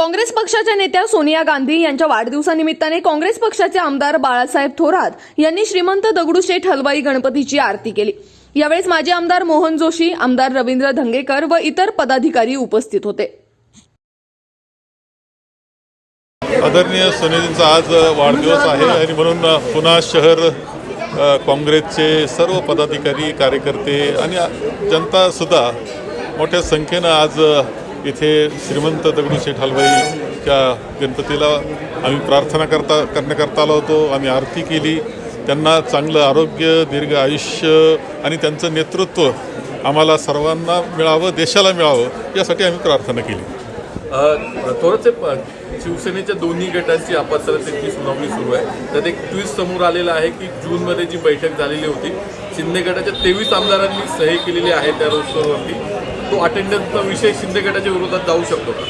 काँग्रेस पक्षाच्या नेत्या सोनिया गांधी यांच्या वाढदिवसानिमित्ताने काँग्रेस पक्षाचे आमदार बाळासाहेब थोरात यांनी श्रीमंत दगडूशेठ हलवाई गणपतीची आरती केली. यावेळेस माजी आमदार मोहन जोशी आमदार रवींद्र धंगेकर व इतर पदाधिकारी उपस्थित होते. आदरणीय सोनेजींचा आज वाढदिवस आहे आणि म्हणून पुन्हा शहर काँग्रेसचे सर्व पदाधिकारी कार्यकर्ते आणि जनतासुद्धा मोठ्या संख्येनं आज इथे श्रीमंत दगडूशेठ हलवाईच्या गणपतीला आम्ही प्रार्थना करता करण्याकरता आलो होतो आम्ही आरती केली. त्यांना चांगलं आरोग्य दीर्घ आयुष्य आणि त्यांचं नेतृत्व आम्हाला सर्वांना मिळावं देशाला मिळावं यासाठी आम्ही प्रार्थना केली. अ, थोडंसे शिवसेनेच्या दोन्ही गटांची आपत्सरतेची सुनावणी सुरू आहे त्यात एक ट्विस्ट समोर आलेला आहे की जूनमध्ये जी बैठक झालेली होती शिंदे गटाच्या तेवीस आमदारांनी सही केलेली आहे त्या रोस्टरवरती तो अटेंडन्सचा विषय शिंदे गटाच्या विरोधात जाऊ शकतो का?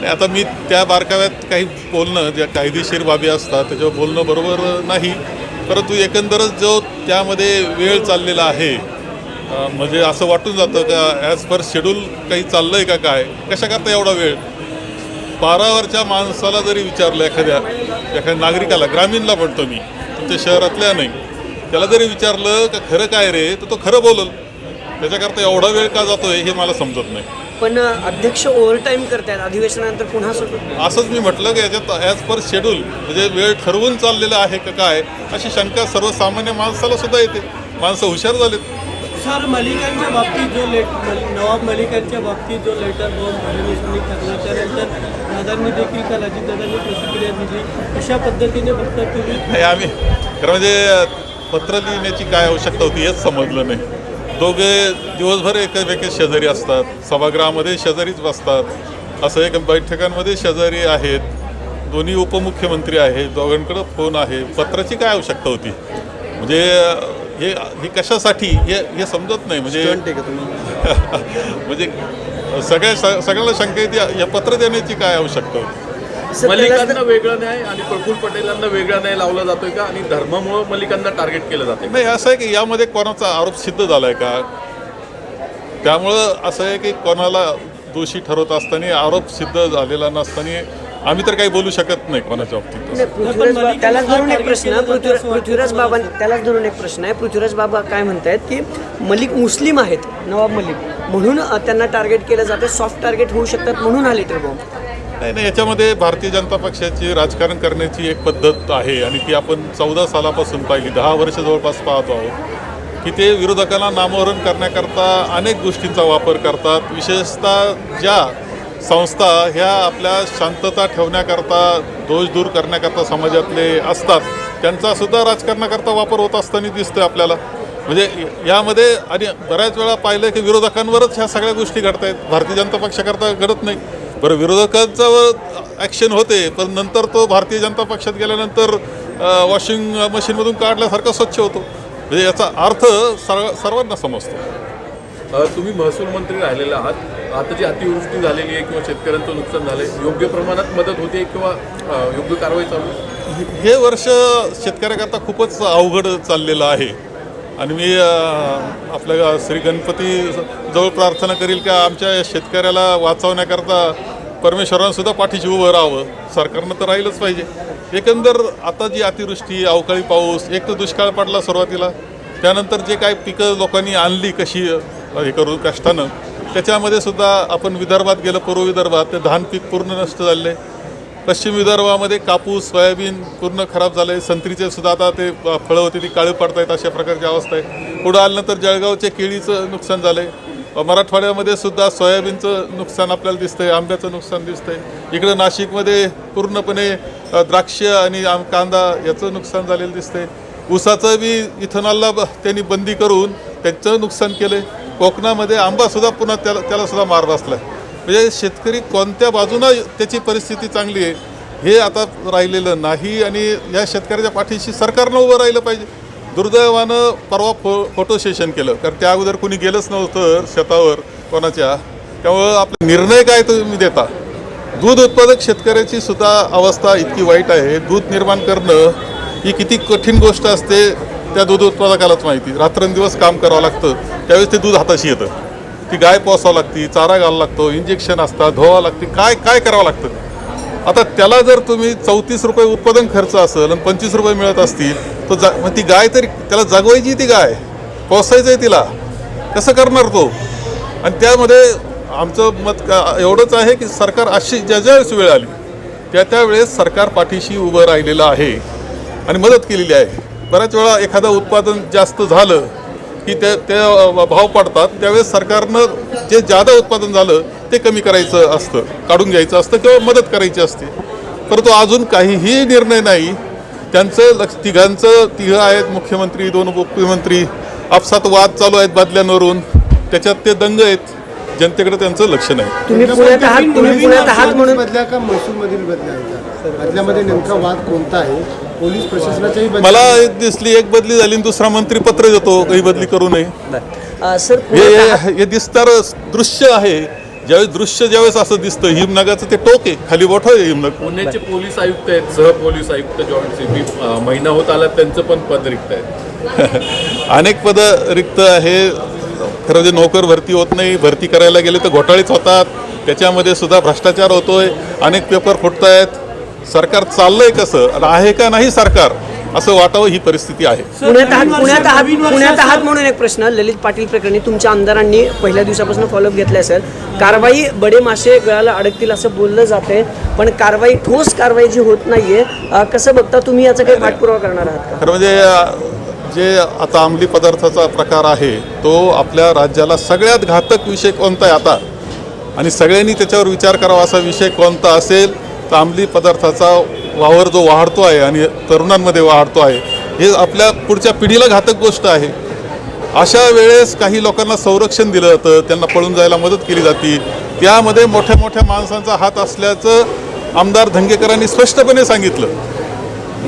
नाही आता मी त्या बारकाव्यात काही बोलणं ज्या कायदेशीर बाबी असतात त्याच्यावर बोलणं बरोबर नाही. परंतु एकंदरच जो त्यामध्ये वेळ चाललेला आहे म्हणजे असं वाटून जातं का ॲज पर शेड्यूल काही चाललं आहे का काय? कशा करता एवढा वेळ? बारावरच्या माणसाला जरी विचारलं एखाद्या एखाद्या नागरिकाला ग्रामीणला म्हणतो मी तुमच्या शहरातल्या नाही त्याला जरी विचारलं का खरं काय रे तर तो खरं बोलल. त्याच्याकरता एवढा वेळ का जातोय हे मला समजत नाही. पण अध्यक्ष ओव्हरटाईम करतायत अधिवेशनानंतर पुन्हा सुरू असंच मी म्हटलं की याच्यात ॲज पर शेड्यूल म्हणजे वेळ ठरवून चाललेला आहे का काय अशी शंका सर्वसामान्य माणसाला सुद्धा येते. माणसं हुशार झालेत. सर मलिकांच्या बाबतीत जो लेट नवाब मलिकांच्या बाबतीत जो लेटर बॉम्ब फडणवीसांनी टाकला त्यानंतर दादांनी देखील काल अजितदादांनी प्रतिक्रिया दिली. अशा पद्धतीने फक्त तुम्ही? नाही आम्ही खरं म्हणजे पत्र लिहिण्याची काय आवश्यकता होती हेच समजलं नाही. दोघे दिवसभर एकमेके शेजारी असतात. सभागृहामध्ये शेजारीच बसतात. असं एक बैठकांमध्ये शेजारी आहेत. दोन्ही उपमुख्यमंत्री आहेत. दोघांकडं फोन आहे. पत्राची काय आवश्यकता होती? म्हणजे हे हे कशासाठी? हे हे समजत नाही. म्हणजे म्हणजे सगळ्या सगळ्यांना शंका येते या पत्र देण्याची काय आवश्यकता होती? मलिकांना वेगळा न्याय आणि प्रफुल्ल पटेलांना वेगळा न्याय लावला जातोय का? आणि धर्मामुळे मलिकांना टार्गेट केलं जाते नाही असं आहे की यामध्ये कोणाचा आरोप सिद्ध झाला आहे का? त्यामुळं असं आहे की कोणाला दोषी ठरवत असताना आरोप सिद्ध झालेला नसताना आम्ही तर काही बोलू शकत नाही कोणाच्या बाबतीत. नाही, त्यालाच धरून एक प्रश्न. पृथ्वीराज बाबा त्यालाच धरून एक प्रश्न आहे. पृथ्वीराज बाबा काय म्हणतायत की मलिक मुस्लिम आहेत नवाब मलिक. म्हणून त्यांना टार्गेट केलं जातं सॉफ्ट टार्गेट होऊ शकतात म्हणून हा लेटर बॉम्ब नाही नाही याच्यामध्ये भारतीय जनता पक्षाची राजकारण करण्याची एक पद्धत आहे आणि ती आपण चौदा सालापासून पाहिली दहा वर्ष जवळपास पाहतो आहोत की ते विरोधकांना नामोहरण करण्याकरता अनेक गोष्टींचा वापर करतात. विशेषतः ज्या संस्था ह्या आपल्या शांतता ठेवण्याकरता दोष दूर करण्याकरता समाजातले असतात त्यांचा सुद्धा राजकारणाकरता वापर होत असताना दिसतोय आपल्याला. म्हणजे यामध्ये आणि बऱ्याच वेळा पाहिलं की विरोधकांवरच ह्या सगळ्या गोष्टी घडत आहेत भारतीय जनता पक्षाकरता घडत नाही. बरं विरोधकांचं ॲक्शन होते पण नंतर तो भारतीय जनता पक्षात गेल्यानंतर वॉशिंग मशीनमधून काढल्यासारखा स्वच्छ होतो. म्हणजे याचा अर्थ सर्व सर्वांना समजतो. तुम्ही महसूल मंत्री राहिलेला आहात. आता जी अतिवृष्टी झालेली आहे किंवा शेतकऱ्यांचं नुकसान झालंय योग्य प्रमाणात मदत होते किंवा योग्य कारवाई चालू आहे? हे वर्ष शेतकऱ्याकरता खूपच अवघड चाललेलं आहे. आणि मी आपल्या श्री गणपती जवळ प्रार्थना करील का आमच्या शेतकऱ्याला वाचवण्याकरता परमेश्वरानं सुद्धा पाठीशी उभं राहावं. सरकारनं तर राहिलंच पाहिजे. एकंदर आता जी अतिवृष्टी अवकाळी पाऊस एक तर दुष्काळ पडला सुरुवातीला. त्यानंतर जे काय पिकं लोकांनी आणली कशी हे करू कष्टानं त्याच्यामध्ये सुद्धा आपण विदर्भात गेलं पूर्व विदर्भात. ते धान पीक पूर्ण नष्ट झाले. आहे पश्चिम विदर्भामध्ये कापूस सोयाबीन पूर्ण खराब झालं. आहे संत्रीचे सुद्धा आता ते फळं होती ती काळी पडतायत अशा प्रकारची अवस्था आहे. पुढं आल्यानंतर जळगावच्या केळीचं नुकसान झालं आहे मराठवाड्यामध्ये सुद्धा सोयाबीनचं नुकसान आपल्याला दिसतंय आंब्याचं नुकसान दिसतंय. इकडं नाशिकमध्ये पूर्णपणे द्राक्ष आणि आम कांदा याचं नुकसान झालेलं दिसतंय. ऊसाचं बी इथेनॉलला ब- त्यांनी बंदी करून त्यांचं नुकसान केलं आहे कोकणामध्ये आंबासुद्धा पुन्हा त्याला त्याला सुद्धा मार बसला म्हणजे शेतकरी कोणत्या बाजूनं त्याची परिस्थिती चांगली आहे हे आता राहिलेलं नाही आणि या शेतकऱ्याच्या पाठीशी सरकारनं उभं राहिलं पाहिजे. दुर्दैवानं परवा फो फोटो सेशन केलं. कारण त्या अगोदर कोणी गेलंच नव्हतं शेतावर कोणाच्या. त्यामुळं आपले निर्णय काय तुम्ही देता? दूध उत्पादक शेतकऱ्याची सुद्धा अवस्था इतकी वाईट आहे. दूध निर्माण करणं ही किती कठीण गोष्ट असते त्या दूध उत्पादकालाच माहिती. रात्रंदिवस काम करावं लागतं. त्यावेळेस ते दूध हाताशी येतं. ती गाय पोसावं लागती चारा घालावं लागतो इंजेक्शन असतात धुवावं लागते काय काय करावं लागतं? आता त्याला जर तुम्ही चौतीस रुपये उत्पादन खर्च असेल आणि पंचवीस रुपये मिळत असतील तर जा मग ती गाय तरी त्याला जगवायची ती गाय पोसायचं आहे तिला. कसं करणार तो? आणि त्यामध्ये आमचं मत का एवढंच आहे की सरकार अशी ज्या ज्यावेळेस वेळ आली त्या त्यावेळेस सरकार पाठीशी उभं राहिलेलं आहे आणि मदत केलेली आहे. बऱ्याच वेळा एखादं उत्पादन जास्त झालं की ते ते भाव पडतात त्यावेळेस सरकारनं जे जादा उत्पादन झालं ते कमी करायचं असतं काढून घ्यायचं असतं किंवा मदत करायची असते. परंतु अजून काहीही निर्णय नाही. त्यांचं लक्ष तिघांचं तिघं आहेत मुख्यमंत्री दोन उपमुख्यमंत्री. आपसात वाद चालू आहेत बदल्यांवरून. त्याच्यात ते दंग आहेत. जनतेकडे त्यांचं लक्ष नाही. तुम्ही पुण्यात आहात तुम्ही पुण्यात आहात म्हणून? बदल्या का महसूलमधील बदल्या? बदल्यामध्ये नेमका वाद कोणता आहे? पोलीस प्रशासनाच्याही मला एक दिसली एक बदली झाली आणि दुसरा मंत्री पत्र देतो काही बदली करू नये. अ, सर हे आहात. हे- हे दिसणार दृश्य आहे. ज्यावेळेस दृश्य ज्यावेळेस असं दिसतं हिमनगाचं ते टोक आहे. खाली मोठं आहे हिमनग. पुण्याचे पोलीस आयुक्त आहेत सह पोलीस आयुक्त जॉईंट सीपी महिना होत आला त्यांचं पण पद रिक्त आहे. अनेक पदं रिक्त आहे. खरं म्हणजे नोकर भरती होत नाही. भरती करायला गेले तर घोटाळेच होतात. त्याच्यामध्ये सुद्धा भ्रष्टाचार होतोय. अनेक पेपर फुटत आहेत सरकार चाललंय कसं? आणि आहे का नाही सरकार? असं वाटावं ही परिस्थिती आहे. पुण्यात आहात पुण्यात आहात म्हणून एक प्रश्न ललित पाटील प्रकरणी तुमच्या आमदारांनी पहिल्या दिवसापासून फॉलोअप घेतला असेल. कारवाई बडे मासे गळाला अडकतील असं बोललं जाते पण कारवाई ठोस कारवाई जी होत नाहीये कसं बघता तुम्ही याचा काही पाठपुरावा करणार आहात का? खरं म्हणजे जे आता अंमली पदार्थाचा प्रकार आहे तो आपल्या राज्याला सगळ्यात घातक विषय कोणता आहे आता? आणि सगळ्यांनी त्याच्यावर विचार करावा असा विषय कोणता असेल? तर अंमली पदार्थाचा वावर जो वाढतो आहे आणि तरुणांमध्ये वाढतो आहे हे आपल्या पुढच्या पिढीला घातक गोष्ट आहे. अशा वेळेस काही लोकांना संरक्षण दिलं जातं त्यांना पळून जायला मदत केली जाते. त्यामध्ये मोठ्या मोठ्या माणसांचा हात असल्याचं आमदार धंगेकरांनी स्पष्टपणे सांगितलं.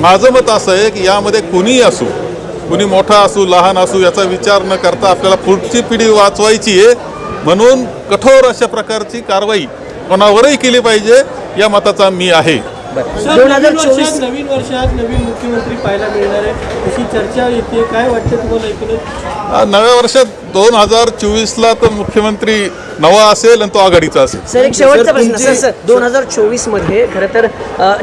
माझं मत असं आहे की यामध्ये कुणीही असू कुणी मोठा असू लहान असू याचा विचार न करता आपल्याला पुढची पिढी वाचवायची आहे. म्हणून कठोर अशा प्रकारची कारवाई कोणावरही केली पाहिजे. या मताचा मी आहे. दोन नवीन हजार चोवीस वर्षात नवीन वर्षात नवीन मुख्यमंत्री पाहायला मिळणार आहे. अशी चर्चा येते. काय वाटतं तुम्हाला नव्या वर्षात दोन हजार चोवीसला तर मुख्यमंत्री नवा असेल आणि तो आघाडीचा असेल. सर एक शेवटचा प्रश्न. सर सर दोन हजार चोवीसमध्ये खरं तर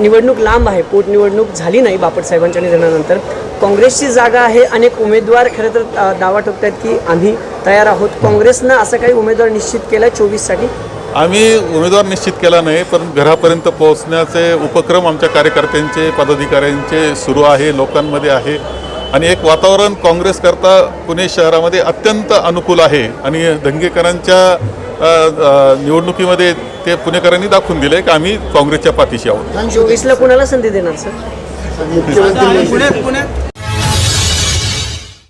निवडणूक लांब आहे. पोटनिवडणूक झाली नाही बापट साहेबांच्या निधनानंतर. काँग्रेसची जागा आहे. अनेक उमेदवार खरं तर दावा ठोकतायत की आम्ही तयार आहोत. काँग्रेसनं असं काही उमेदवार निश्चित केला चोवीससाठी? आम्ही उमेदवार निश्चित केला नाही पण घरापर्यंत पोहोचण्याचे उपक्रम आमच्या कार्यकर्त्यांचे पदाधिकाऱ्यांचे सुरू आहे लोकांमध्ये आहे. आणि एक वातावरण काँग्रेसकरता पुणे शहरामध्ये अत्यंत अनुकूल आहे. आणि अ, निवडणुकीमध्ये ते पुणेकरांनी दाखवून दिले की आम्ही काँग्रेसच्या पाठीशी आहोत. चोवीसला कुणाला संधी देणार सर?